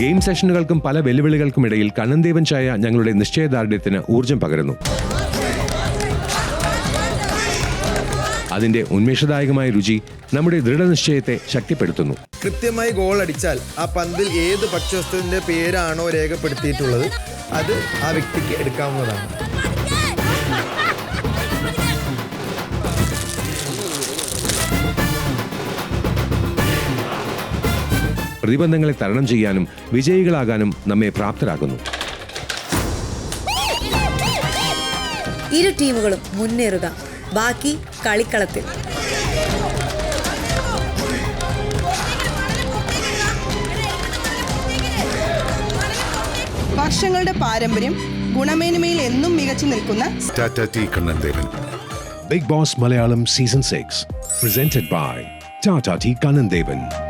Game സെഷനുകൾക്കും പല വെല്ലുവിളികൾക്കും ഇടയിൽ കണ്ണൻദേവൻ ചായ ഞങ്ങളുടെ നിശ്ചയദാർഢ്യത്തിന് ഊർജം പകരുന്നു. അതിന്റെ ഉന്മേഷദായകമായ രുചി നമ്മുടെ ദൃഢനിശ്ചയത്തെ ശക്തിപ്പെടുത്തുന്നു. കൃത്യമായി ഗോൾ അടിച്ചാൽ ആ പന്തിൽ ഏത് പക്ഷവസ്തുവിന്റെ പേരാണോ രേഖപ്പെടുത്തിയിട്ടുള്ളത് അത് ആ വ്യക്തിക്ക് എടുക്കാവുന്നതാണ്. പ്രതിബന്ധങ്ങളെ തരണം ചെയ്യാനും വിജയികളാകാനും നമ്മെ പ്രാപ്തരാക്കുന്നു. ഇരു ടീമുകളും മുന്നേറുക. ബാക്കി കളിക്കളത്തിൽ. വർഷങ്ങളുടെ പാരമ്പര്യം ഗുണമേന്മയിൽ എന്നും മികച്ചു നിൽക്കുന്ന Tata boss Kannan Devan Big Boss Malayalam Season 6, presented by Tata Tea Kanandevan.